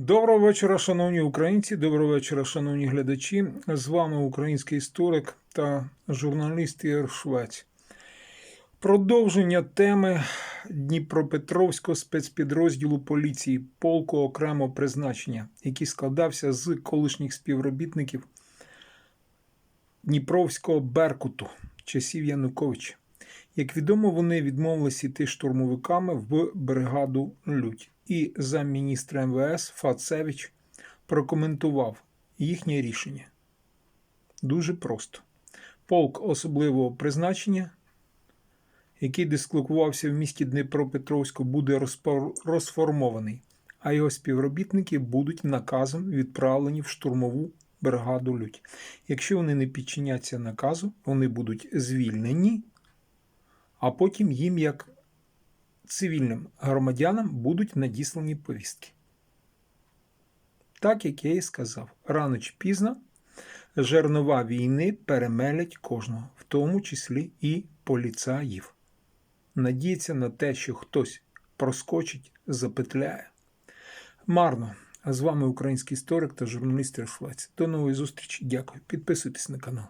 Доброго вечора, шановні українці, доброго вечора, шановні глядачі. З вами український історик та журналіст Ігор Швець. Продовження теми Дніпропетровського спецпідрозділу поліції полку окремого призначення, який складався з колишніх співробітників Дніпровського Беркуту часів Януковича. Як відомо, вони відмовились іти штурмовиками в бригаду Лють. І замміністра МВС Фацевич прокоментував їхнє рішення. Дуже просто. Полк особливого призначення, який дислокувався в місті Дніпропетровську, буде розформований, а його співробітники будуть наказом відправлені в штурмову бригаду Лють. Якщо вони не підчиняться наказу, вони будуть звільнені, а потім їм як цивільним громадянам будуть надіслані повістки. Так як я і сказав, рано чи пізно жернова війни перемелять кожного, в тому числі і поліцаїв. Надіється на те, що хтось проскочить, запетляє. Марно. А з вами український історик та журналіст Швець. До нової зустрічі. Дякую. Підписуйтесь на канал.